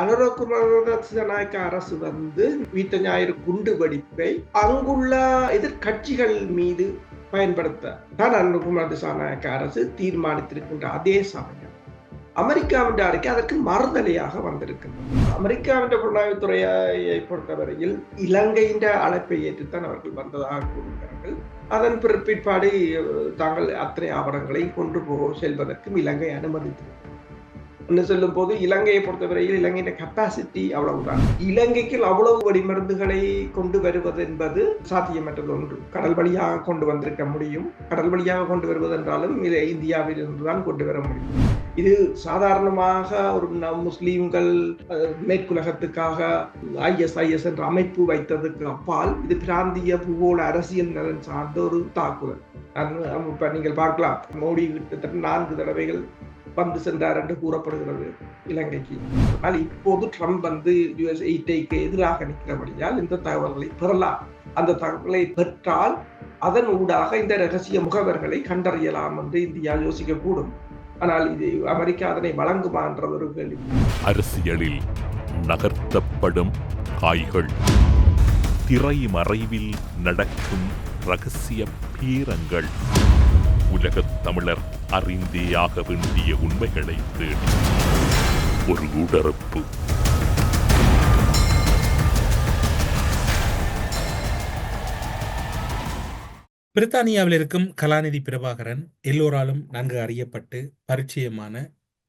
அனுரகுமாரநாயக்க அரசு வந்து வீட்ட ஞாயிறு குண்டு வெடிப்பை அங்குள்ள எதிர்கட்சிகள் மீது பயன்படுத்த தான் அனுகுமார் திசாநாயக்க அரசு தீர்மானித்திருக்கின்ற அதே சமயம். அமெரிக்காவின் அறிக்கை அதற்கு மறுதலையாக வந்திருக்கின்றது. அமெரிக்காவின் புலனாய்வுத்துறையை பொறுத்தவரையில் இலங்கையின் அழைப்பை ஏற்றுத்தான் அவர்கள் வந்ததாக கூறுகிறார்கள். அதன் பிற்பாடு தாங்கள் அத்தனை ஆவணங்களை கொண்டு போக செல்வதற்கும் இலங்கை அனுமதித்தது சொல்லும் போது இலங்கையை பொறுத்தவரையில் இலங்கையின் கெப்பாசிட்டி அவ்வளவுதான். இலங்கைக்கு அவ்வளவு வெடிமருந்துகளை கொண்டு வருவது என்பது சாத்தியமற்றது ஒன்று. கடல் வழியாக கொண்டு வந்திருக்க முடியும். கடல் வழியாக கொண்டு வருவது என்றாலும் இதை இந்தியாவில் இருந்துதான் கொண்டு வர முடியும். இது சாதாரணமாக ஒரு முஸ்லீம்கள் மேற்குலகத்துக்காக ஐஎஸ்ஐஎஸ் என்ற அமைப்பு வைத்ததுக்கு அப்பால் இது பிராந்திய பூகோள அரசியல் நலன் சார்ந்த ஒரு தாக்குதல். இப்ப நீங்கள் பார்க்கலாம். மோடி கிட்டத்தட்ட நான்கு தடவைகள் வந்து சென்றார் என்று கூறப்படுகிறது இலங்கைக்கு. ஆனால் இப்போது ட்ரம்ப் வந்து யுஎஸ் எயிட்டைக்கு எதிராக நிற்கிறபடியால் இந்த தகவல்களை பெறலாம். அந்த தகவலை பெற்றால் அதன் ஊடாக இந்த ரகசிய முகவர்களை கண்டறியலாம் என்று இந்தியா யோசிக்கக்கூடும். ஆனால் இது அமெரிக்கா அதனை வழங்குமா என்ற ஒரு கேள்வி. அரசியலில் நகர்த்தப்படும் காய்கள். திரை மறைவில் நடக்கும் ரகசிய பீரங்கள். உலகத் தமிழர் அறிந்தேயாக வேண்டிய உண்மைகளை தேடி. ஒரு உடறப்பு பிரித்தானியாவில் இருக்கும் கலாநிதி பிரபாகரன் எல்லோராலும் நன்கு அறியப்பட்டு பரிச்சயமான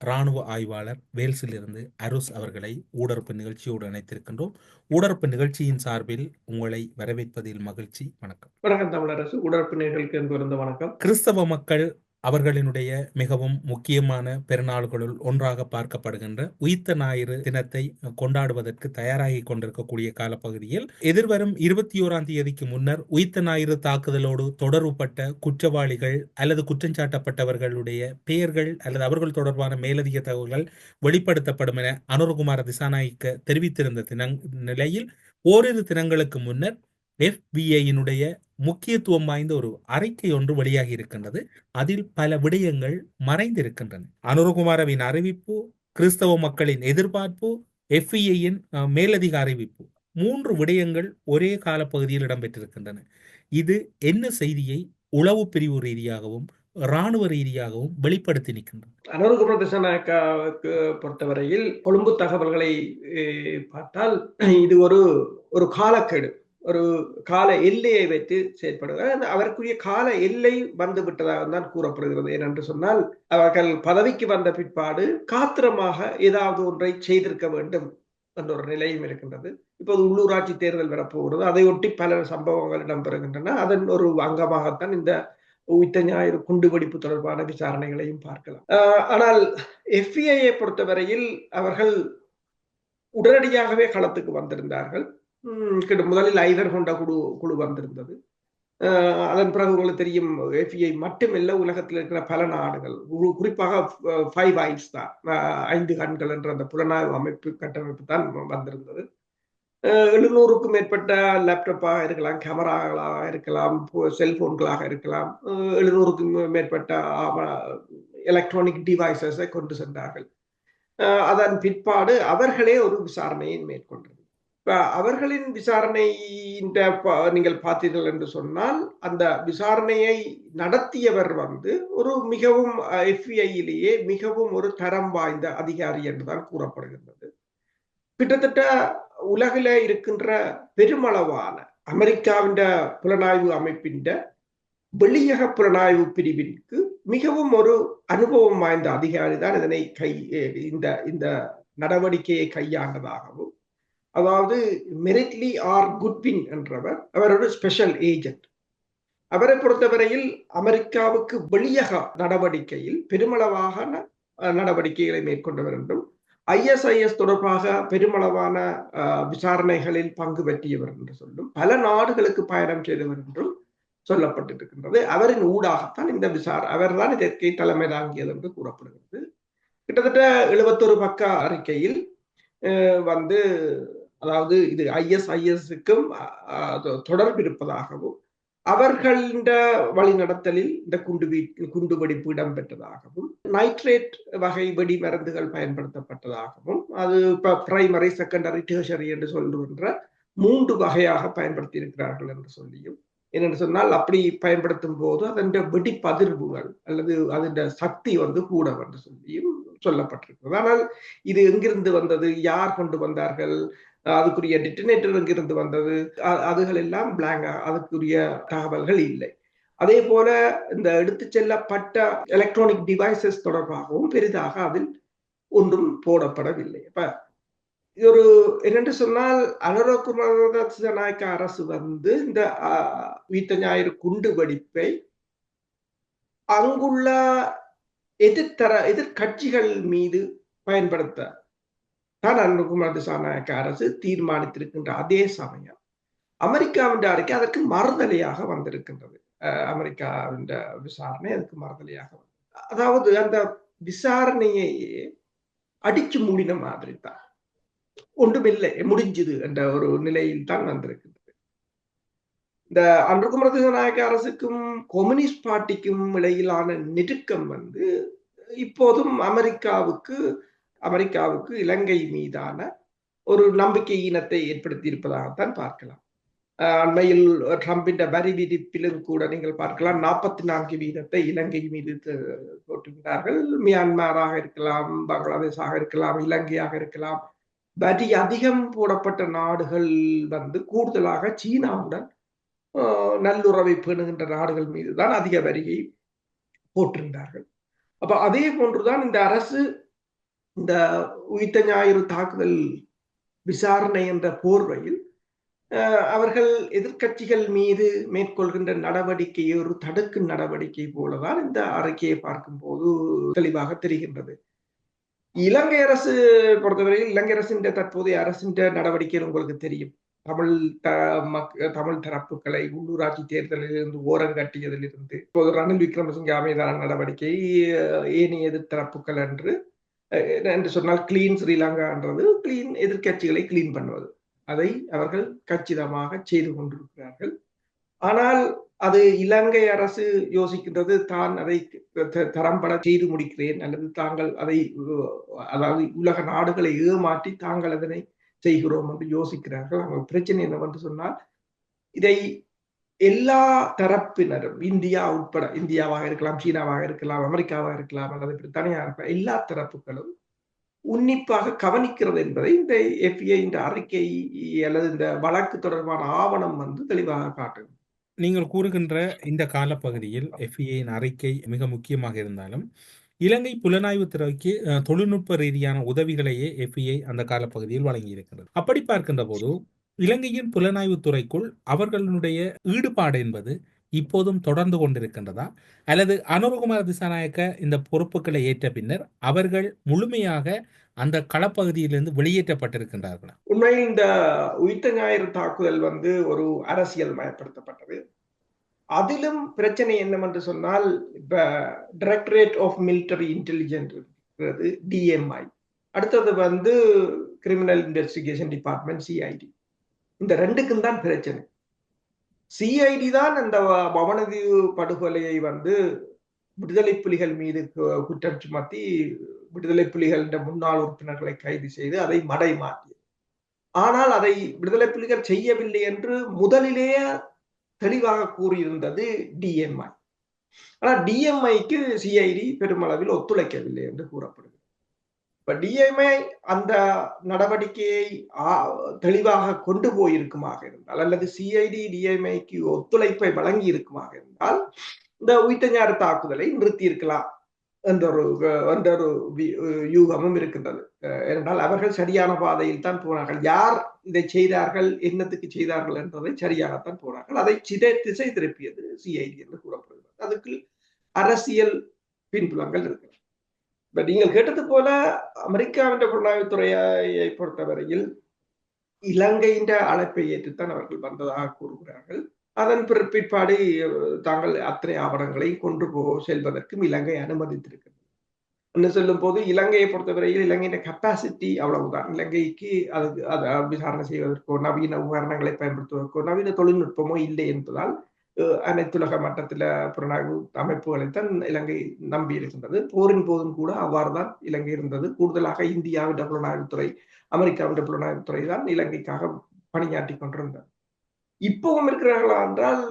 இராணுவ ஆய்வாளர் வேல்ஸிலிருந்து அருஸ் அவர்களை ஊடறுப்பு நிகழ்ச்சியோடு இணைத்திருக்கின்றோம். ஊடறுப்பு நிகழ்ச்சியின் சார்பில் உங்களை வரவேற்பதில் மகிழ்ச்சி. வணக்கம். வணக்கம் தமிழரசு. உடற்பு நிகழ்ச்சிக்கு வணக்கம். கிறிஸ்தவ மக்கள் அவர்களினுடைய மிகவும் முக்கியமான பெருநாள்களுள் ஒன்றாக பார்க்கப்படுகின்ற உயிர்த்த ஞாயிறு தினத்தை கொண்டாடுவதற்கு தயாராகி கொண்டிருக்கக்கூடிய காலப்பகுதியில் எதிர்வரும் இருபத்தி ஓராம் தேதிக்கு முன்னர் உயிர்த்த ஞாயிறு தாக்குதலோடு தொடர்புபட்ட குற்றவாளிகள் அல்லது குற்றஞ்சாட்டப்பட்டவர்களுடைய பெயர்கள் அல்லது அவர்கள் தொடர்பான மேலதிக தகவல்கள் வெளிப்படுத்தப்படும் என அனுரகுமார திசாநாயக்க தெரிவித்திருந்த தின நிலையில் ஓரிரு தினங்களுக்கு முன்னர் எஃபிஐயினுடைய முக்கியத்துவம் வாய்ந்த ஒரு அறிக்கை ஒன்று வெளியாகி இருக்கின்றது. அதில் பல விடயங்கள் மறைந்திருக்கின்றன. அனுரகுமாரவின் அறிவிப்பு கிறிஸ்தவ மக்களின் எதிர்பார்ப்பு எஃப்இஐயின் மேலதிக அறிவிப்பு மூன்று விடயங்கள் ஒரே காலப்பகுதியில் இடம்பெற்றிருக்கின்றன. இது என்ன செய்தியை உளவு பிரிவு ரீதியாகவும் இராணுவ ரீதியாகவும் வெளிப்படுத்தி நிற்கின்றன அனுரகுமார திசாநாயக்காவுக்கு பொறுத்தவரையில் கொழும்பு தகவல்களை பார்த்தால் இது ஒரு ஒரு காலக்கெடு. ஒரு கால எல்லையை வைத்து செயற்படுகிறார் அவருக்குரிய கால எல்லை வந்து விட்டதாக தான் கூறப்படுகிறது. ஏனென்று சொன்னால் அவர்கள் பதவிக்கு வந்த பிற்பாடு காத்திரமாக ஏதாவது ஒன்றை செய்திருக்க வேண்டும் என்ற ஒரு நிலையும் இருக்கின்றது. இப்போது உள்ளூராட்சி தேர்தல் வரப்போகிறது. அதையொட்டி பல சம்பவங்கள் இடம்பெறுகின்றன. அதன் ஒரு அங்கமாகத்தான் இந்த உயித்த ஞாயிறு குண்டுவெடிப்பு தொடர்பான விசாரணைகளையும் பார்க்கலாம். ஆனால் எஃப்ஐயை பொறுத்தவரையில் அவர்கள் உடனடியாகவே களத்துக்கு வந்திருந்தார்கள். கிட்ட முதலில் ஐதர் கொண்ட குழு குழு வந்திருந்தது. அதன் பிறகு உங்களுக்கு தெரியும் எஃப்ஐ மட்டுமில்ல உலகத்தில் இருக்கிற பல நாடுகள். குறிப்பாக ஃபைவ் ஐஸ் தான். ஐந்து கண்கள் என்ற அந்த புலனாய்வு அமைப்பு கட்டமைப்பு தான் வந்திருந்தது. எழுநூறுக்கும் மேற்பட்ட லேப்டாப்பாக இருக்கலாம் கேமராக்களாக இருக்கலாம் செல்போன்களாக இருக்கலாம். எழுநூறுக்கும் மேற்பட்ட எலக்ட்ரானிக் டிவைசஸை கொண்டு சென்றார்கள். அதன் பிற்பாடு அவர்களே ஒரு விசாரணையை மேற்கொண்டனர். அவர்களின் விசாரணை நீங்கள் பார்த்தீர்கள் என்று சொன்னால் அந்த விசாரணையை நடத்தியவர் வந்து ஒரு மிகவும் எஃப்ஐயிலேயே மிகவும் ஒரு தரம் வாய்ந்த அதிகாரி என்றுதான் கூறப்படுகின்றது. கிட்டத்தட்ட உலகில இருக்கின்ற பெருமளவான அமெரிக்காவின் புலனாய்வு அமைப்பின் வெளியக புலனாய்வு பிரிவிற்கு மிகவும் ஒரு அனுபவம் வாய்ந்த அதிகாரி தான் இதனை கை இந்த இந்த நடவடிக்கையை கையாண்டதாகவும் அதாவது மெரிட்லி ஆர் குட்வின் என்றவர் அவரோட ஸ்பெஷல் ஏஜென்ட் அவரை பொறுத்தவரையில் அமெரிக்காவுக்கு வெளியக நடவடிக்கையில் பெருமளவாக நடவடிக்கைகளை மேற்கொண்டவர் என்றும் ஐஎஸ்ஐஎஸ் தொடர்பாக பெருமளவான விசாரணைகளில் பங்கு பெற்றியவர் என்று சொல்லும் பல நாடுகளுக்கு பயணம் செய்தவர் என்றும் சொல்லப்பட்டிருக்கின்றது. அவரின் ஊடாகத்தான் இந்த விசார அவர்தான் இதற்கு தலைமை தாங்கியது என்று கூறப்படுகிறது. கிட்டத்தட்ட எழுபத்தொரு பக்க அறிக்கையில் வந்து அதாவது இது ஐஎஸ்ஐஎஸ்க்கும் தொடர்பு இருப்பதாகவும் அவர்களின் வழிநடத்தலில் இந்த குண்டு வீ குண்டுவெடிப்பு இடம்பெற்றதாகவும் நைட்ரேட் வகை வெடி மருந்துகள் பயன்படுத்தப்பட்டதாகவும் அது பிரைமரி செகண்டரி டேஷரி என்று சொல்லுகின்ற மூன்று வகையாக பயன்படுத்தி இருக்கிறார்கள் என்று சொல்லியும் என்னென்னு சொன்னால் அப்படி பயன்படுத்தும் போது அதன் வெடிப்பதிர்வுகள் அல்லது அதன் சக்தி வந்து கூட என்று சொல்லியும் சொல்லப்பட்டிருக்கிறது. ஆனால் இது எங்கிருந்து வந்தது? யார் கொண்டு வந்தார்கள்? அதுக்குரிய டிட்டனேட்டர் எங்கிருந்து வந்தது? அதுகள் எல்லாம் பிளாங்கா அதுக்குரிய தகவல்கள் இல்லை. அதே போல இந்த எடுத்து செல்லப்பட்ட எலக்ட்ரானிக் டிவைசஸ் தொடர்பாகவும் பெரிதாக அதில் ஒன்றும் போடப்படவில்லை. அப்ப ஒரு என்னென்று சொன்னால் அனுரகுமார நாயக்க அரசு வந்து இந்த வீத்த ஞாயிறு குண்டு வெடிப்பை அங்குள்ள எதிர்த்தர எதிர்கட்சிகள் மீது பயன்படுத்த தான் அனுகுமார் திசாநாயக்க அரசு தீர்மானித்திருக்கின்ற அதே சமயம் அமெரிக்காவின் அறிக்கை அதற்கு மறுதலையாக வந்திருக்கின்றது. அமெரிக்காவின் விசாரணை அதுக்கு மறுதலையாக அதாவது அந்த விசாரணையை அடிச்சு மூடின மாதிரி தான் ஒன்றுமில்லை முடிஞ்சுது என்ற ஒரு நிலையில் தான் வந்திருக்கின்றது. இந்த அன்றுகுமார் நாயக்க அரசுக்கும் கம்யூனிஸ்ட் பார்ட்டிக்கும் இடையிலான நெருக்கம் வந்து இப்போதும் அமெரிக்காவுக்கு அமெரிக்காவுக்கு இலங்கை மீதான ஒரு நம்பிக்கை ஈனத்தை ஏற்படுத்தி இருப்பதாகத்தான் பார்க்கலாம் அண்மையில் ட்ரம்பின் வரி விதிப்பிலும் கூட நீங்கள் பார்க்கலாம். நாற்பத்தி நான்கு வீதத்தை இலங்கை மீது போட்டுகிறார்கள் மியான்மராக இருக்கலாம் பங்களாதேஷாக இருக்கலாம் இலங்கையாக இருக்கலாம். வரி அதிகம் போடப்பட்ட நாடுகள் வந்து கூடுதலாக சீனாவுடன் நல்லுறவை பேணுகின்ற நாடுகள் மீதுதான் அதிக வரியை போட்டிருந்தார்கள். அப்ப அதே போன்றுதான் இந்த அரசு இந்த உயிர்த்த ஞாயிறு தாக்குதல் விசாரணை என்ற போர்வையில் அவர்கள் எதிர்கட்சிகள் மீது மேற்கொள்கின்ற நடவடிக்கை ஒரு தடுக்கு நடவடிக்கை போலதான் இந்த அறிக்கையை பார்க்கும் போது தெளிவாக தெரிகின்றது. இலங்கை அரசு பொறுத்தவரையில் இலங்கை அரசின் தற்போதைய அரசின் நடவடிக்கை உங்களுக்கு தெரியும். தமிழ் த மக் தமிழ் தரப்புகளை உள்ளூராட்சி தேர்தலில் இருந்து ஓரங்கட்டியதிலிருந்து இப்போது ரணில் விக்ரமசிங்க அமைதான நடவடிக்கை ஏனைய எதிர்த்தரப்புகள் என்று என்று சொன்னால் கிளீன் ஸ்ரீலங்கான்றது கிளீன் எதிர்கட்சிகளை கிளீன் பண்ணுவது. அதை அவர்கள் கச்சிதமாக செய்து கொண்டிருக்கிறார்கள். ஆனால் அது இலங்கை அரசு யோசிக்கின்றது தான் அதை தரம்பட செய்து முடிக்கிறேன் அல்லது தாங்கள் அதை அதாவது உலக நாடுகளை ஏமாற்றி தாங்கள் அதனை செய்கிறோம் என்று யோசிக்கிறார்கள். அவங்க பிரச்சனை என்னவென்று சொன்னால் இதை எல்லா தரப்பினரும் இந்தியா உட்பட இந்தியாவாக இருக்கலாம் சீனாவாக இருக்கலாம் அமெரிக்காவாக இருக்கலாம் அல்லது பிரித்தானியா இருக்கலாம் எல்லா தரப்புகளும் உன்னிப்பாக கவனிக்கிறது என்பதை இந்த எஃப்ஏ இந்த அறிக்கை அல்லது இந்த வழக்கு தொடர்பான ஆவணம் வந்து தெளிவாக காட்டுது. நீங்கள் கூறுகின்ற இந்த காலப்பகுதியில் எஃப்ஏயின் அறிக்கை மிக முக்கியமாக இருந்தாலும் இலங்கை புலனாய்வு துறைக்கு தொழில்நுட்ப ரீதியான உதவிகளையே எஃப்ஏ அந்த காலப்பகுதியில் வழங்கியிருக்கிறது. அப்படி பார்க்கின்ற போது இலங்கையின் புலனாய்வுத்துறைக்குள் அவர்களுடைய ஈடுபாடு என்பது இப்போதும் தொடர்ந்து கொண்டிருக்கின்றதா? அல்லது அனுரகுமார் திசாநாயக்க இந்த பொறுப்புகளை ஏற்ற பின்னர் அவர்கள் முழுமையாக அந்த களப்பகுதியிலிருந்து வெளியேற்றப்பட்டிருக்கின்றார்களா? உண்மையில் இந்த உயிர்த்த ஞாயிறு தாக்குதல் வந்து ஒரு அரசியல் மயப்படுத்தப்பட்டது. அதிலும் பிரச்சனை என்னவென்று சொன்னால் இப்ப directorate of military intelligence DMI அடுத்தது வந்து கிரிமினல் இன்வெஸ்டிகேஷன் டிபார்ட்மெண்ட் சிஐடி இந்த ரெண்டுக்கும் தான் பிரச்சனை. சிஐடி தான் அந்த பவனதீவு படுகொலையை வந்து விடுதலை புலிகள் மீது குற்றம் சுமத்தி விடுதலை புலிகள் முன்னாள் உறுப்பினர்களை கைது செய்து அதை மடை மாற்றியது ஆனால் அதை விடுதலை புலிகள் செய்யவில்லை என்று முதலிலேயே தெளிவாக கூறியிருந்தது டிஎம்ஐ ஆனால் டிஎம்ஐக்கு சிஐடி பெருமளவில் ஒத்துழைக்கவில்லை என்று கூறப்படுகிறது. இப்ப டிஎம்ஐ அந்த நடவடிக்கையை தெளிவாக கொண்டு போயிருக்குமாக இருந்தால் அல்லது சிஐடி டிஎம்ஐக்கு ஒத்துழைப்பை வழங்கி இருக்குமாக இருந்தால் இந்த உயிர்த்தஞ்சாறு தாக்குதலை நிறுத்தியிருக்கலாம் என்ற ஒரு என்ற ஒரு யூகமும் இருக்கின்றது. என்றால் அவர்கள் சரியான பாதையில் தான் போனார்கள். யார் இதை செய்தார்கள் என்னத்துக்கு செய்தார்கள் என்றதை சரியாகத்தான் போனார்கள். அதை சிதை திசை திருப்பியது சிஐடி என்று கூறப்படுகிறது. அதுக்கு அரசியல் பின்புலங்கள் இருக்கிறது. பட் நீங்கள் கேட்டது போல அமெரிக்காவின் புலனாய்வுத்துறையை பொறுத்தவரையில் இலங்கையின் அழைப்பை ஏற்றுத்தான் அவர்கள் வந்ததாக கூறுகிறார்கள். அதன் பிற்பாடு தாங்கள் அத்தனை ஆவணங்களை கொண்டு போ செல்வதற்கும் இலங்கை அனுமதித்திருக்கிறது. என்று சொல்லும் போது இலங்கையை பொறுத்தவரையில் இலங்கையின் கெப்பாசிட்டி அவ்வளவுதான். இலங்கைக்கு அது அதை விசாரணை செய்வதற்கோ நவீன உபகரணங்களை பயன்படுத்துவதற்கோ நவீன தொழில்நுட்பமோ இல்லை என்பதால் அனைத்துலக மட்டத்தில் புலனாய்வு அமைப்புகளைத்தான் இலங்கை நம்பி இருக்கின்றது. போரின் போதும் கூட அவ்வாறுதான் இலங்கை இருந்தது. கூடுதலாக இந்தியாவின் புலனாய்வுத்துறை அமெரிக்காவின் புலனாய்வுத்துறை தான் இலங்கைக்காக பணியாற்றி கொண்டிருந்தது. இப்பவும் இருக்கிறார்களா என்றால்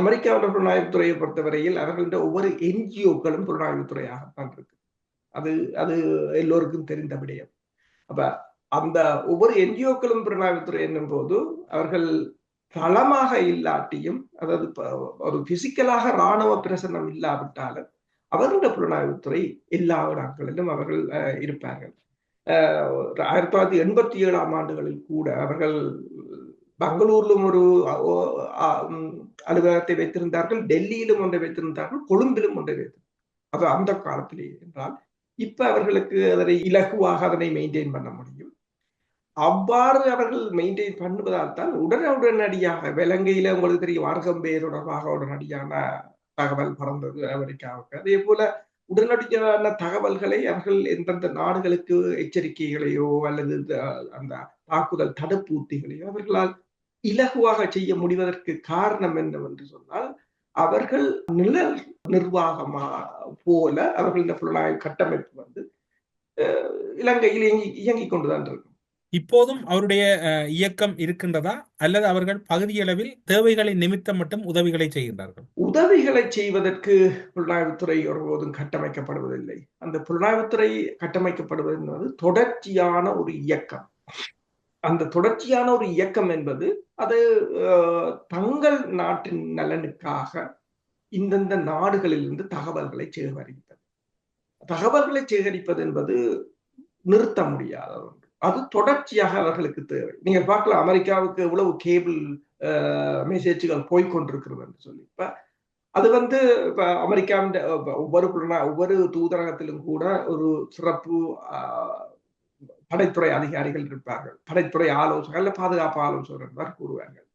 அமெரிக்காவின் புலனாய்வுத்துறையை பொறுத்தவரையில் அவர்களின் ஒவ்வொரு என்ஜிஓக்களும் புலனாய்வுத்துறையாகத்தான் இருக்கு. அது அது எல்லோருக்கும் தெரிந்த விடயம். அப்ப அந்த ஒவ்வொரு என்ஜிஓக்களும் புலனாய்வுத்துறை என்னும் போது அவர்கள் களமாக இல்லாட்டியும் அதாவது ஒரு பிசிக்கலாக இராணுவ பிரசனம் இல்லாவிட்டாலும் அவர்களுடைய புலனாய்வுத்துறை எல்லா இடங்களிலும் அவர்கள் இருப்பார்கள். ஆயிரத்தி தொள்ளாயிரத்தி எண்பத்தி ஏழாம் ஆண்டுகளில் கூட அவர்கள் பெங்களூர்லும் ஒரு அலுவலகத்தை வைத்திருந்தார்கள் டெல்லியிலும் ஒன்றை வைத்திருந்தார்கள் கொழும்பிலும் ஒன்றை வைத்திருந்தார்கள். அது அந்த காலத்திலே என்றால் இப்ப அவர்களுக்கு அதனை இலகுவாக அதனை மெயின்டைன் பண்ண முடியும். அவ்வாறு அவர்கள் மெயின்டைன் பண்ணுவதால் தான் உடனே உடனடியாக விலங்கையில உங்களுக்கு தெரியும் வார்கம்பே தொடர்பாக உடனடியான தகவல் பறந்தது அமெரிக்காவுக்கு. அதே போல உடனடியான தகவல்களை அவர்கள் எந்தெந்த நாடுகளுக்கு எச்சரிக்கைகளையோ அல்லது அந்த தாக்குதல் தடுப்பூத்திகளையோ அவர்களால் இலகுவாக செய்ய முடிவதற்கு காரணம் என்னவென்று சொன்னால் அவர்கள் நில நிர்வாகமா போல அவர்கள் இந்த புலனாய்வு கட்டமைப்பு வந்து இலங்கையில் இயங்கி இயங்கிக் கொண்டுதான் இருக்கும். இப்போதும் அவருடைய இயக்கம் இருக்கின்றதா? அல்லது அவர்கள் பகுதியளவில் தேவைகளை நிமித்தம் மட்டும் உதவிகளை செய்கின்றார்கள்? உதவிகளை செய்வதற்கு புலனாய்வுத்துறை ஒருபோதும் கட்டமைக்கப்படுவதில்லை. அந்த புலனாய்வுத்துறை கட்டமைக்கப்படுவது என்பது தொடர்ச்சியான ஒரு இயக்கம். அந்த தொடர்ச்சியான ஒரு இயக்கம் என்பது அது தங்கள் நாட்டின் நலனுக்காக இந்தந்த நாடுகளிலிருந்து தகவல்களை சேகரிப்பது தகவல்களை சேகரிப்பது என்பது நிறுத்த முடியாத ஒன்று அது தொடர்ச்சியாக அவர்களுக்கு தேவை. நீங்க பார்க்கலாம் அமெரிக்காவுக்கு எவ்வளவு கேபிள் மெசேஜ்கள் போய்கொண்டிருக்கிறது என்று சொல்லி. இப்ப அது வந்து இப்ப அமெரிக்காவின் ஒவ்வொரு ஒவ்வொரு தூதரகத்திலும் கூட ஒரு சிறப்பு படைத்துறை அதிகாரிகள் இருப்பார்கள். படைத்துறை ஆலோசகர்கள் பாதுகாப்பு ஆலோசகர் கூறுவார்கள்.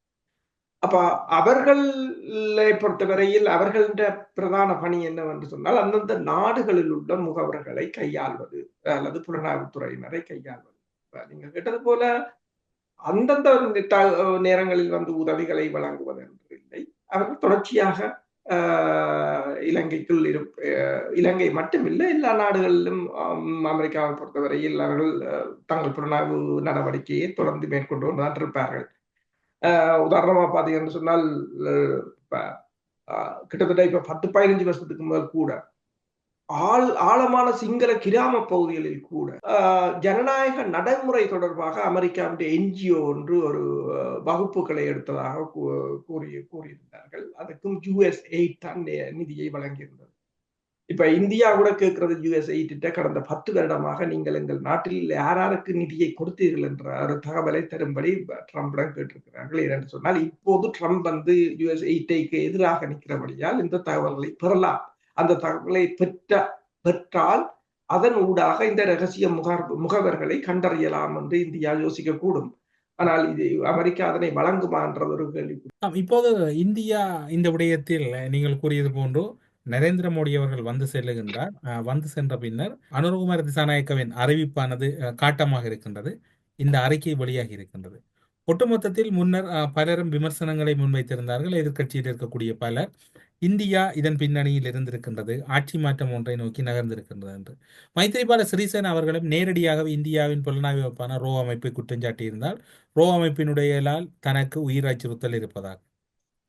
அப்ப அவர்களை பொறுத்தவரையில் அவர்கள பிரதான பணி என்னவென்று சொன்னால் அந்தந்த நாடுகளில் உள்ள முகவர்களை கையாள்வது அல்லது புலனாய்வுத்துறையினரை கையாள்வது. நீங்க கேட்டது போல அந்தந்த நேரங்களில் வந்து உதவிகளை வழங்குவது என்று இல்லை. அவர்கள் தொடர்ச்சியாக இலங்கைக்குள் இரு இலங்கை மட்டுமில்லை எல்லா நாடுகளிலும் அமெரிக்காவை பொறுத்தவரையில் அவர்கள் தங்கள் புலனாய்வு நடவடிக்கையை தொடர்ந்து மேற்கொண்டு கொண்டுதான் இருப்பார்கள் உதாரணமா பார்த்தீங்கன்னு சொன்னால் கிட்டத்தட்ட இப்ப பத்து பதினஞ்சு வருஷத்துக்கு முதல் கூட ஆள் ஆழமான சிங்கள கிராம பகுதிகளில் கூட ஜனநாயக நடைமுறை தொடர்பாக அமெரிக்காவுடைய என்ஜிஓ ஒன்று ஒரு வகுப்புகளை எடுத்ததாக கூறி கூறியிருந்தார்கள். அதுக்கும் யூஎஸ் எயிட் தான் நிதியை வழங்கியிருந்தது. இப்ப இந்தியா கூட கேட்கிறது யூஎஸ் எயிட்ட கடந்த பத்து வருடமாக நீங்கள் எங்கள் நாட்டில் யாராருக்கு நிதியை கொடுத்தீர்கள் என்ற ஒரு தகவலை தரும்படி ட்ரம்பிடம் கேட்டிருக்கிறார்கள். ஏனென்று சொன்னால் இப்போது ட்ரம்ப் வந்து யூஎஸ் எயிட்டைக்கு எதிராக நிற்கிறபடியால் இந்த தகவல்களை பெறலாம். அந்த தகவலை பெற்ற பெற்றால் அதன் ஊடாக இந்த ரகசிய முகர் முகவர்களை கண்டறியலாம் என்று இந்தியா யோசிக்க கூடும் ஆனால் இது அமெரிக்கா அதனை வழங்குமா என்ற ஒரு கேள்வி இப்போது இந்தியா இந்த விடயத்தில் நீங்கள் கூறியது போன்று நரேந்திர மோடி அவர்கள் வந்து செல்லுகின்றார். வந்து சென்ற பின்னர் அனுரகுமார் திசாநாயக்கவின் அறிவிப்பானது காட்டமாக இருக்கின்றது. இந்த அறிக்கை வெளியாகி இருக்கின்றது. ஒட்டுமொத்தத்தில் முன்னர் பலரும் விமர்சனங்களை முன்வைத்திருந்தார்கள். எதிர்கட்சியில் இருக்கக்கூடிய பலர் இந்தியா இதன் பின்னணியில் இருந்திருக்கின்றது. ஆட்சி மாற்றம் ஒன்றை நோக்கி நகர்ந்திருக்கின்றது என்று. மைத்திரிபால சிறிசேன அவர்களும் நேரடியாகவே இந்தியாவின் புலனாய்வு அமைப்பான ரோ அமைப்பை குற்றஞ்சாட்டியிருந்தால் ரோ அமைப்பினுடையலால் தனக்கு உயிர் அச்சுறுத்தல் இருப்பதாக.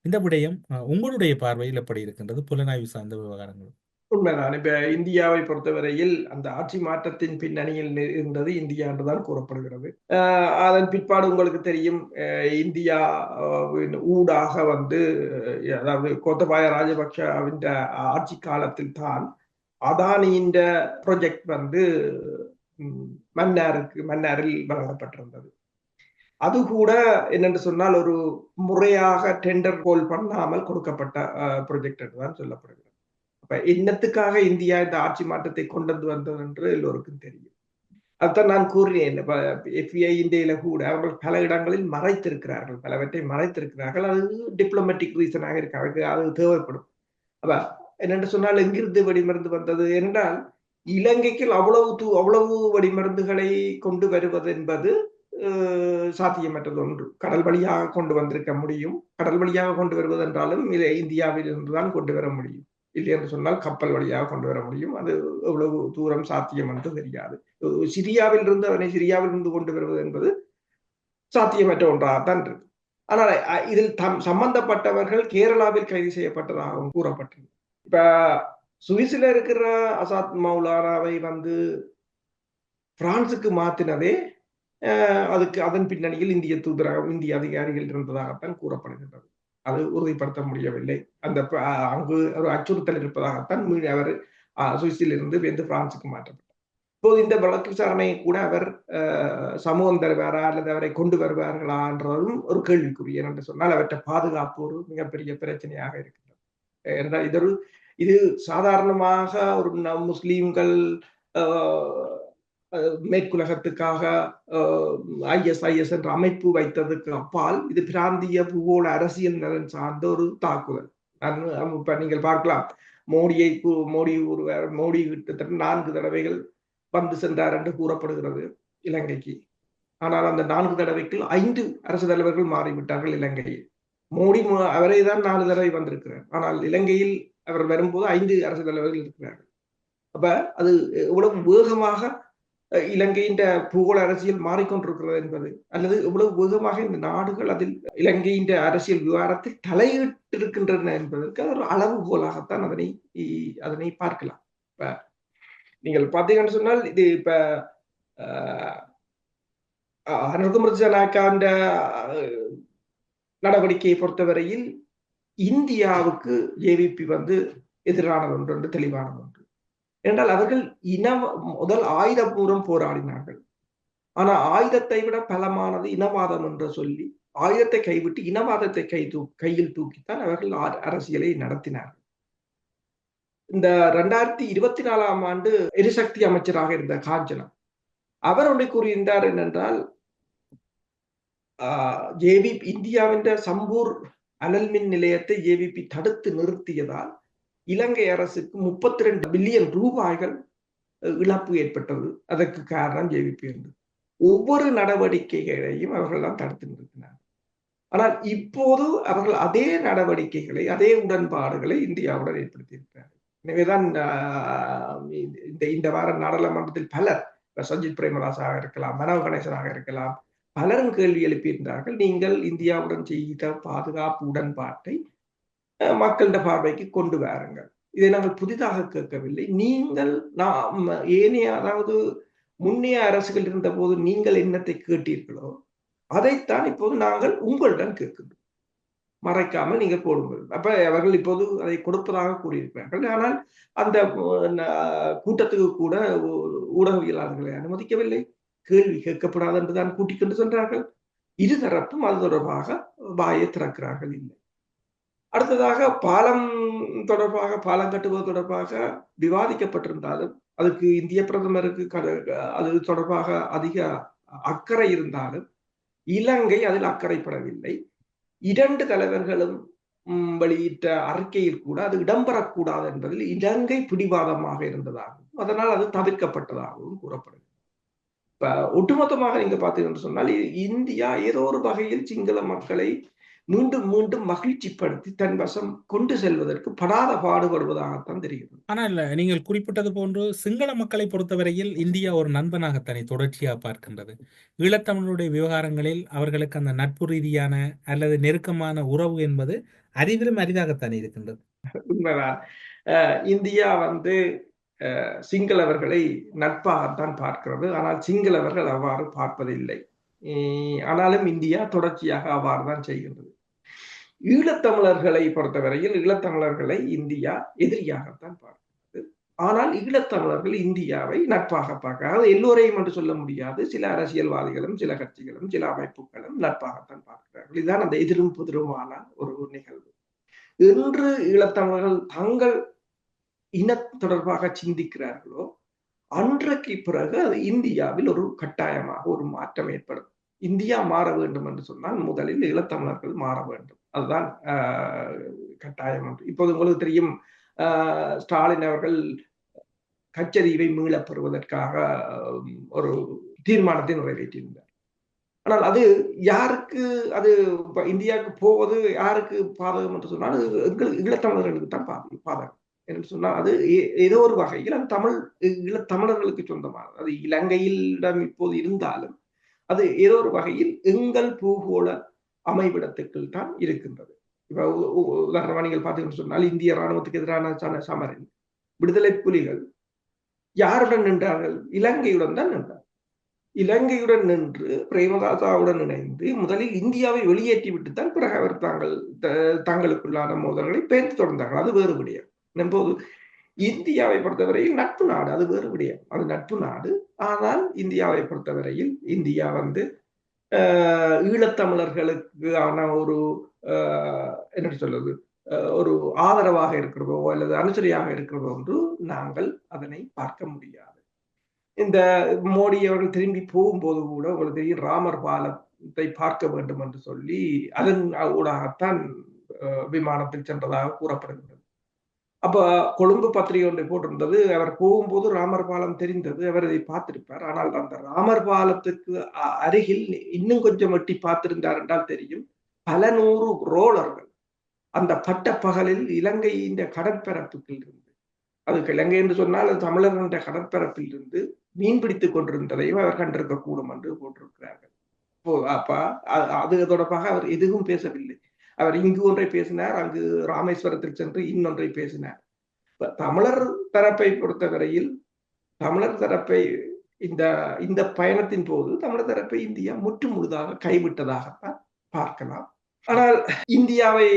இந்த விடயம் உங்களுடைய பார்வையில் எப்படி இருக்கின்றது? புலனாய்வு சார்ந்த விவகாரங்கள். உண்மைதான். இப்ப இந்தியாவை பொறுத்தவரையில் அந்த ஆட்சி மாற்றத்தின் பின்னணியில் இருந்தது இந்தியா என்றுதான் கூறப்படுகிறது. அதன் பிற்பாடு உங்களுக்கு தெரியும் இந்தியா ஊடாக வந்து அதாவது கோத்தபாய ராஜபக்ஷவின் ஆட்சி காலத்தில் தான் அதானியின் ப்ரொஜெக்ட் வந்து மன்னாருக்கு மன்னாரில் வழங்கப்பட்டிருந்தது. அது கூட என்னென்று சொன்னால் ஒரு முறையாக டெண்டர் கோல் பண்ணாமல் கொடுக்கப்பட்ட ப்ரொஜெக்ட் என்றுதான் சொல்லப்படுகிறது. அப்ப என்னத்துக்காக இந்தியா இந்த ஆட்சி மாற்றத்தை கொண்டு வந்தது என்று எல்லோருக்கும் தெரியும். அதுதான் நான் கூறினேன் எஃப்ஐ இந்தியில கூட அவர்கள் பல இடங்களில் மறைத்திருக்கிறார்கள் பலவற்றை மறைத்திருக்கிறார்கள். அது டிப்ளமேட்டிக் ரீசனாக இருக்கு அது தேவைப்படும். அப்ப என்னென்று சொன்னால் எங்கிருந்து வெடிமருந்து வந்தது என்றால் இலங்கைக்கு அவ்வளவு தூ அவ்வளவு வெடிமருந்துகளை கொண்டு வருவது என்பது சாத்தியமற்றது ஒன்று. கடல் வழியாக கொண்டு வந்திருக்க முடியும். கடல் வழியாக கொண்டு வருவதென்றாலும் இதை இந்தியாவில் இருந்துதான் கொண்டு வர முடியும். இல்லை என்று சொன்னால் கப்பல் வழியாக கொண்டு வர முடியும். அது எவ்வளவு தூரம் சாத்தியம் என்று தெரியாது. சிரியாவில் இருந்து அவனை சிரியாவில் இருந்து கொண்டு வருவது என்பது சாத்தியமற்ற ஒன்றாகத்தான் இருக்கு. ஆனால் இதில் தம் சம்பந்தப்பட்டவர்கள் கேரளாவில் கைது செய்யப்பட்டதாகவும் கூறப்பட்டது. இப்ப சுவிஸ்ல இருக்கிற அசாத் மௌலானாவை வந்து பிரான்சுக்கு மாத்தினதே அதுக்கு அதன் பின்னணியில் இந்திய தூதரகம் இந்திய அதிகாரிகள் இருந்ததாகத்தான் கூறப்படுகின்றது. அது உறுதிப்படுத்த முடியவில்லை. அந்த அங்கு ஒரு அச்சுறுத்தல் இருப்பதாகத்தான் அவர் சுவிஸில் இருந்து வந்து பிரான்சுக்கு மாற்றப்பட்டார். இப்போது இந்த வழக்கு விசாரணையை கூட அவர் சமூகம் தருவாரா அல்லது அவரை கொண்டு வருவார்களா என்றதும் ஒரு கேள்விக்குரிய என்று சொன்னால் அவற்றை பாதுகாப்பு ஒரு மிகப்பெரிய பிரச்சனையாக இருக்கிறது என்றால் இது ஒரு இது சாதாரணமாக ஒரு முஸ்லீம்கள் மேற்குலகத்துக்காக ஐஎஸ்ஐஎஸ் என்ற அமைப்பு வைத்ததுக்கு அப்பால் இது பிராந்திய பூகோள அரசியல் நலன் சார்ந்த ஒரு தாக்குதல். இப்ப நீங்கள் பார்க்கலாம். மோடியை மோடி ஒரு மோடி கிட்டத்தட்ட நான்கு தடவைகள் வந்து சென்றார் என்று கூறப்படுகிறது இலங்கைக்கு. ஆனால் அந்த நான்கு தடவைக்கு ஐந்து அரசு தலைவர்கள் மாறிவிட்டார்கள் இலங்கையில். மோடி அவரே தான் நாலு தடவை வந்திருக்கிறார். ஆனால் இலங்கையில் அவர் வரும்போது ஐந்து அரசு தலைவர்கள் இருக்கிறார்கள். அப்ப அது எவ்வளவு வேகமாக இலங்கையின் பூகோள அரசியல் மாறிக்கொண்டிருக்கிறது என்பது அல்லது எவ்வளவு வேகமாக இந்த நாடுகள் அதில் இலங்கையின் அரசியல் விவகாரத்தில் தலையிட்டிருக்கின்றன என்பதற்கு அது ஒரு அளவுகோலாகத்தான் அதனை அதனை பார்க்கலாம். இப்ப நீங்கள் பார்த்தீங்கன்னு சொன்னால் இது இப்ப அனுகுமர்ஜனாக்காண்ட நடவடிக்கையை பொறுத்தவரையில் இந்தியாவுக்கு ஏவிபி வந்து எதிரானது ஒன்று என்று தெளிவானது ஒன்று. என்றால் அவர்கள் இன முதல் ஆயுதபூர்வம் போராடினார்கள். ஆனா ஆயுதத்தை விட பலமானது இனவாதம் என்று சொல்லி ஆயுதத்தை கைவிட்டு இனவாதத்தை கை தூ கையில் தூக்கித்தான் அவர்கள் அரசியலை நடத்தினார்கள். இந்த ரெண்டாயிரத்தி இருபத்தி நாலாம் ஆண்டு எரிசக்தி அமைச்சராக இருந்த காஞ்சனா அவர் ஒன்றை கூறியிருந்தார் என்னென்றால் ஜேவி இந்தியாவின் சம்பூர் அனல்மின் நிலையத்தை ஏவிபி தடுத்து நிறுத்தியதால் இலங்கை அரசுக்கு முப்பத்தி ரெண்டு பில்லியன் ரூபாய்கள் இழப்பு ஏற்பட்டது. அதற்கு காரணம் ஜேவிபி என்று ஒவ்வொரு நடவடிக்கைகளையும் அவர்கள் தான் தடுத்து நிறுத்தினார் ஆனால் இப்போது அவர்கள் அதே நடவடிக்கைகளை அதே உடன்பாடுகளை இந்தியாவுடன் ஏற்படுத்தியிருக்கிறார்கள். எனவேதான் இந்த இந்த வார நாடாளுமன்றத்தில் பலர் சஞ்சித் பிரேமதாசாக இருக்கலாம் மனோ கணேசனாக இருக்கலாம் பலரும் கேள்வி எழுப்பியிருந்தார்கள் நீங்கள் இந்தியாவுடன் செய்த பாதுகாப்பு உடன்பாட்டை மக்களிட பார்வைக்கு கொண்டு வாருங்கள். இதை நாங்கள் புதிதாக கேட்கவில்லை. நீங்கள் நாம் ஏனைய அதாவது முன்னைய அரசுகள் இருந்த போது நீங்கள் என்னத்தை கேட்டீர்களோ அதைத்தான் இப்போது நாங்கள் உங்களிடம் கேட்கின்றோம் மறைக்காமல் நீங்க போடுங்கள். அப்ப அவர்கள் இப்போது அதை கொடுப்பதாக கூறியிருக்கிறார்கள் ஆனால் அந்த கூட்டத்துக்கு கூட ஊடகவியலாளர்களை அனுமதிக்கவில்லை. கேள்வி கேட்கப்படாது என்றுதான் கூட்டிக் கொண்டு சென்றார்கள். இருதரப்பும் அது தொடர்பாக வாயை திறக்கிறார்கள் இல்லை. அடுத்ததாக பாலம் தொடர்பாக பாலம் கட்டுவது தொடர்பாக விவாதிக்கப்பட்டிருந்தாலும் அதுக்கு இந்திய பிரதமருக்கு அது தொடர்பாக அதிக அக்கறை இருந்தாலும் இலங்கை அதில் அக்கறைப்படவில்லை. இரண்டு தலைவர்களும் வெளியிட்ட அறிக்கையில் கூட அது இடம்பெறக்கூடாது என்பதில் இலங்கை பிடிவாதமாக இருந்ததாகவும் அதனால் அது தவிர்க்கப்பட்டதாகவும் கூறப்படுகிறது. இப்ப ஒட்டுமொத்தமாக நீங்க பார்த்தீங்கன்னு சொன்னால் இந்தியா ஏதோ ஒரு வகையில் சிங்கள மக்களை மீண்டும் மீண்டும் மகிழ்ச்சிப்படுத்தி தன் வசம் கொண்டு செல்வதற்கு படாத பாடுபடுவதாகத்தான் தெரிகிறது. ஆனால் நீங்கள் குறிப்பிட்டது போன்று சிங்கள மக்களை பொறுத்தவரையில் இந்தியா ஒரு நண்பனாகத்தானே தொடர்ச்சியாக பார்க்கின்றது. ஈழத்தமிழருடைய விவகாரங்களில் அவர்களுக்கு அந்த நட்பு ரீதியான அல்லது நெருக்கமான உறவு என்பது அரிதிலும் அரிதாகத்தானே இருக்கின்றது. உண்மைதான். இந்தியா வந்து சிங்களவர்களை நட்பாகத்தான் பார்க்கிறது. ஆனால் சிங்களவர்கள் அவ்வாறு பார்ப்பதில்லை. ஆனாலும் இந்தியா தொடர்ச்சியாக அவ்வாறு தான் செய்கின்றது. ஈழத்தமிழர்களை பொறுத்தவரையில் ஈழத்தமிழர்களை இந்தியா எதிரியாகத்தான் பார்க்கிறது. ஆனால் ஈழத்தமிழர்கள் இந்தியாவை நட்பாக பார்க்க எல்லோரையும் என்று சொல்ல முடியாது. சில அரசியல்வாதிகளும் சில கட்சிகளும் சில அமைப்புகளும் நட்பாகத்தான் பார்க்கிறார்கள். இதுதான் அந்த எதிரும் புதிருமான ஒரு நிகழ்வு. இன்று ஈழத்தமிழர்கள் தங்கள் இன தொடர்பாக சிந்திக்கிறார்களோ அன்றைக்கு பிறகு அது இந்தியாவில் ஒரு கட்டாயமாக ஒரு மாற்றம் ஏற்படும். இந்தியா மாற வேண்டும் என்று சொன்னால் முதலில் ஈழத்தமிழர்கள் மாற வேண்டும். அதுதான் கட்டாயம் என்று இப்போது உங்களுக்கு தெரியும் ஸ்டாலின் அவர்கள் கச்சதீவை மீளப் பெறுவதற்காக ஒரு தீர்மானத்தை நிறைவேற்றியிருந்தார். ஆனால் அது யாருக்கு அது இந்தியாவுக்கு போவது யாருக்கு பாதகம் என்று சொன்னால் அது எங்கள் ஈழத்தமிழர்களுக்கு தான் பாதகம் பாதகம் என்று சொன்னால் அது ஏ- ஏதோ ஒரு வகையில் அது தமிழ் ஈழத்தமிழர்களுக்கு சொந்தமானது. அது இலங்கையிடம் இப்போது இருந்தாலும் அது ஏதோ ஒரு வகையில் எங்கள் பூகோள அமைவிடத்துக்குள் தான் இருக்கின்றது. இப்ப உதாரணமா நீங்கள் பார்த்தீங்கன்னு சொன்னால் இந்திய ராணுவத்துக்கு எதிரான சமரன் விடுதலை புலிகள் யாருடன் நின்றார்கள்? இலங்கையுடன் தான் நின்றார் இலங்கையுடன் நின்று பிரேமதாசாவுடன் இணைந்து முதலில் இந்தியாவை வெளியேற்றி விட்டு தான் பிறகு அவர் தாங்கள் தங்களுக்குள்ளான மோதல்களை பேர்த்து தொடர்ந்தார்கள். அது வேறு விடயம். நம்போது இந்தியாவை பொறுத்தவரையில் நட்பு நாடு அது வேறு விடயம். அது நட்பு நாடு. ஆனால் இந்தியாவை பொறுத்தவரையில் இந்தியா வந்து ஆஹ், ஈழத்தமிழர்களுக்கான ஒரு ஆஹ், என்ன சொல்றது ஒரு ஆதரவாக இருக்கிறதோ அல்லது அனுசரியாக இருக்கிறதோ என்று நாங்கள் அதனை பார்க்க முடியாது. இந்த மோடி அவர்கள் திரும்பி போகும்போது கூட உங்களுக்கு தெரியும் ராமர் பாலத்தை பார்க்க வேண்டும் என்று சொல்லி அதன் ஊடாகத்தான் விமானத்தில் சென்றதாக கூறப்படுகிறது அப்ப கொழும்பு பத்திரிகை ஒன்று போட்டிருந்தது. அவர் போகும்போது ராமர் பாலம் தெரிந்தது. அவர் இதை பார்த்திருப்பார். ஆனால் அந்த ராமர் பாலத்துக்கு அ- அருகில் இன்னும் கொஞ்சம் வெட்டி பார்த்திருந்தார் என்றால் தெரியும். பல நூறு ரோலர்கள் அந்த பட்ட பகலில் இலங்கையின் கடற்பரப்புக்கில் இருந்து அது இலங்கை என்று சொன்னால் அது தமிழர்களுடைய கடற்பரப்பில் இருந்து மீன் பிடித்துக் கொண்டிருந்ததையும் அவர் கண்டிருக்க கூடும் என்று போட்டிருக்கிறார்கள். அப்போ அப்பா அது தொடர்பாக அவர் எதுவும் பேசவில்லை. அவர் இங்கு ஒன்றை பேசினார் அங்கு ராமேஸ்வரத்தில் சென்று இன்னொன்றை பேசினார். இப்ப தமிழர் தரப்பை பொறுத்தவரையில் தமிழர் தரப்பை இந்த இந்த பயணத்தின் போது தமிழர் தரப்பை இந்தியா முற்று முழுதாக கைவிட்டதாகத்தான் பார்க்கலாம். ஆனால் இந்தியாவை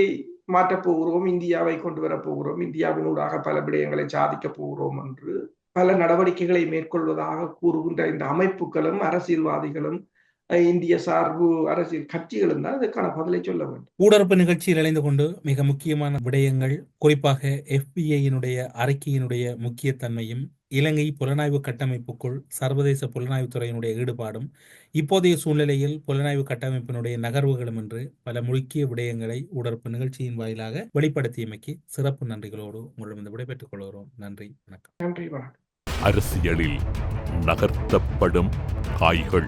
மாற்றப் போகிறோம் இந்தியாவை கொண்டு வரப் போகிறோம் இந்தியாவினூடாக பல விடயங்களை சாதிக்கப் போகிறோம் என்று பல நடவடிக்கைகளை மேற்கொள்வதாக கூறுகின்ற இந்த அமைப்புகளும் அரசியல்வாதிகளும் இந்திய சார்பு அரசியல் கட்சிகளும் தான் இதற்கான பதிலை சொல்ல வேண்டும். ஊடரப்பு நிகழ்ச்சியில் இணைந்து கொண்டு மிக முக்கியமான விடயங்கள் குறிப்பாக எஃபிஐயினுடைய அறிக்கையினுடைய முக்கியத்தன்மையும் இலங்கை புலனாய்வு கட்டமைப்புக்குள் சர்வதேச புலனாய்வுத் துறையினுடைய ஈடுபாடும் இப்போதைய சூழ்நிலையில் புலனாய்வு கட்டமைப்பினுடைய நகர்வுகளும் என்று பல முக்கிய விடயங்களை ஊடரப்பு நிகழ்ச்சியின் வாயிலாக வெளிப்படுத்தியமைக்கு சிறப்பு நன்றிகளோடு உங்களிடம் விடைபெற்றுக் கொள்கிறோம். நன்றி வணக்கம். நன்றி வணக்கம். அரசியலில் நகர்த்தப்படும் காய்கள்.